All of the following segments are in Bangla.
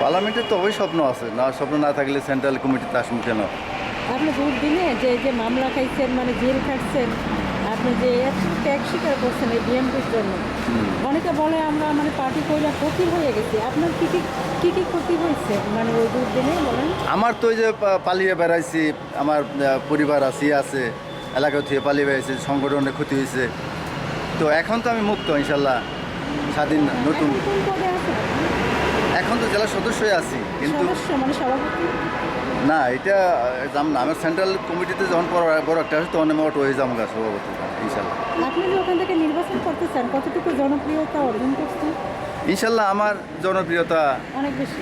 পার্লামেন্টের তো ওই স্বপ্ন আছে। না স্বপ্ন না থাকলে সেন্ট্রাল কমিটিতে আসুন কেন? আপনি ভোট দিনে যে যে মামলা খাইছেন মানে জেল খাটছেন আপনি যে এত ত্যাগ স্বীকার করছেন এই বিএনপির জন্য অনেকে বলে আমরা মানে পার্টি কইরা ক্ষতি হয়ে গেছি। আপনার কি কি কি কি ক্ষতি হয়েছে? মানে ওই ভোট দিনে বলেন। আমার তো ওই যে পালিয়ে বেড়াইছি আমার পরিবার আছে ইয়ে আছে এলাকা থেকে পালিয়ে বেড়াইছি সংগঠনের ক্ষতি হয়েছে। তো এখন তো আমি মুক্ত ইনশাল্লাহ স্বাধীন নতুন। এখন তো জেলা সদস্যই আছি কিন্তু মানে না এটা যাম না আমার সেন্ট্রাল কমিটিতে যখন বড় বড় একটা আসে তখন আমি অটো হয়ে যাব গা সভাপতি ইনশাল্লাহ। আপনি যে ওখান থেকে নির্বাচন করতে চান কতটুকু জনপ্রিয়তা অর্জন করছেন? ইনশাল্লাহ আমার জনপ্রিয়তা অনেক বেশি।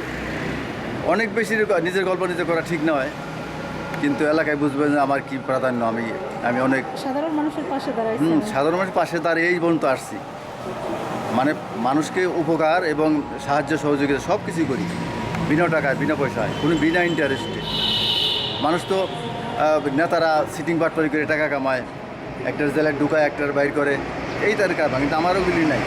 অনেক বেশি নিজের গল্প নিজে করা ঠিক নয় কিন্তু এলাকায় বুঝবে যে আমার কি প্রাধান্য আমি আমি অনেক সাধারণ মানুষের পাশে হুম সাধারণ মানুষের পাশে দাঁড়িয়ে এই পর্যন্ত আসছি। মানে মানুষকে উপকার এবং সাহায্য সহযোগিতা সব কিছুই করি। বিনা টাকায় বিনা পয়সায় কোনো বিনা ইন্টারেস্টে মানুষ তো নেতারা সিটিং বাটপারি করে টাকা কামায় একটার জেলায় ঢুকায় একটার বাইর করে এই তার কারণ কিন্তু আমারও গুলি নাই।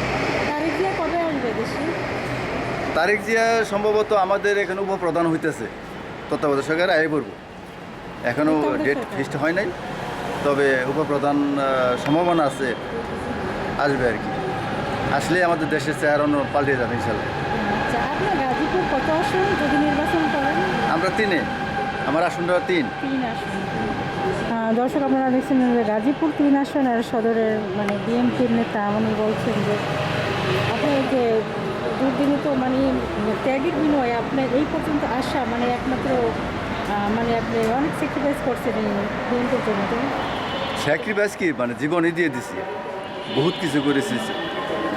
তারিখ জিয়া সম্ভবত আমাদের এখানে উপপ্রধান হইতেছে। তত্ত্বাবধায়ক সরকার আয় পড়ব। এখনও ডেট ফিক্সড হয় নাই। তবে উপপ্রধান সম্ভাবনা আছে। আসবে আর কি। আসলে আমাদের দেশের চেহারা অন্য পাল্টে যাবে ইনশাল্লাহ। আচ্ছা আসন আমরা তিনে। আমার আসনটা তিন। দর্শক আপনারা দেখছেন যে গাজীপুর তিন আসনের সদরের মানে বিএনপির নেতা উনি বলছেন যে আপনি এই যে দুর্দিনে তো মানে ত্যাগের বিনিময়ে আপনার এই পর্যন্ত আসা মানে একমাত্র মানে আপনি অনেক স্যাক্রিফাইস করছেন বিএনপির জন্য। স্যাক্রিফাইস কি? মানে জীবনই দিয়ে দিছি। বহুত কিছু করেছি।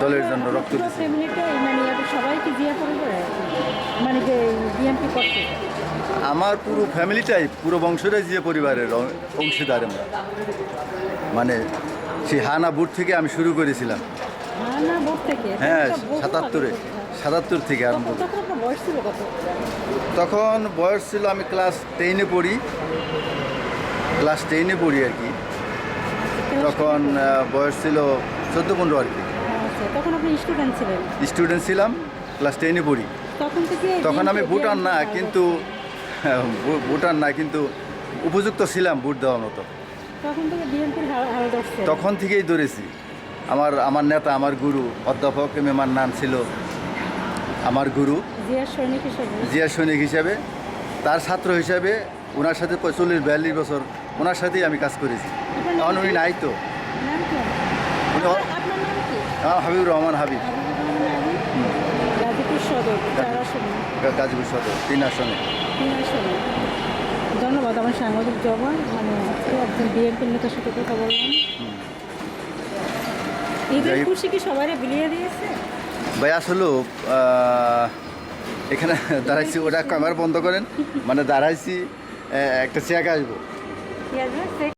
দলের জন্য রক্ত ফ্যামিলিটাই মানে সবাইকে মানে যে বিএনপি করতে আমার পুরো ফ্যামিলিটাই পুরো বংশটাই যে পরিবারের অংশীদার আমরা। মানে সেই হানা বুট থেকে আমি শুরু করেছিলাম। হ্যাঁ সাতাত্তরে সাতাত্তর থেকে আরম্ভ তখন বয়স ছিল আমি ক্লাস টেনে পড়ি। ক্লাস টেনে পড়ি আর কি। তখন বয়স ছিল চোদ্দ পনেরো আর কি। আচ্ছা তখন আপনি স্টুডেন্ট ছিলেন? স্টুডেন্ট ছিলাম ক্লাস টেনে পড়ি। তখন থেকে তখন আমি ভুটান না কিন্তু ভুটান না কিন্তু উপযুক্ত ছিলাম ভোট দেওয়ার মতো। তখন থেকে বিএনপির হাল তখন থেকেই ধরেছি। আমার আমার নেতা আমার গুরু অধ্যাপক এম এ মান্নান ছিল আমার গুরু। জিয়ার সৈনিক হিসেবে। জিয়া সৈনিক হিসাবে। তার ছাত্র হিসাবে ওনার সাথে চল্লিশ বিয়াল্লিশ বছর ওনার সাথেই আমি কাজ করেছি। নাম এখন উনি নাই তো। উনি আপনার- আপনার নাম কি আমার হাবিবুর রহমান হাবিব। হাবিবুর রহমান আলী, গাজীপুর সদর গাজীপুর সদর তিন আসনে। ধন্যবাদ আমার সাংবাদিক জবান মানে একজন বিএনপির নেতার সাথে কথা বললাম। ঈদের খুশি কি সবাই বিলিয়ে দিয়েছে? ভাই আসলে এখানে দাঁড়াইছি ওটা ক্যামেরা বন্ধ করেন। মানে দাঁড়াইছি একটা চেক আসবে।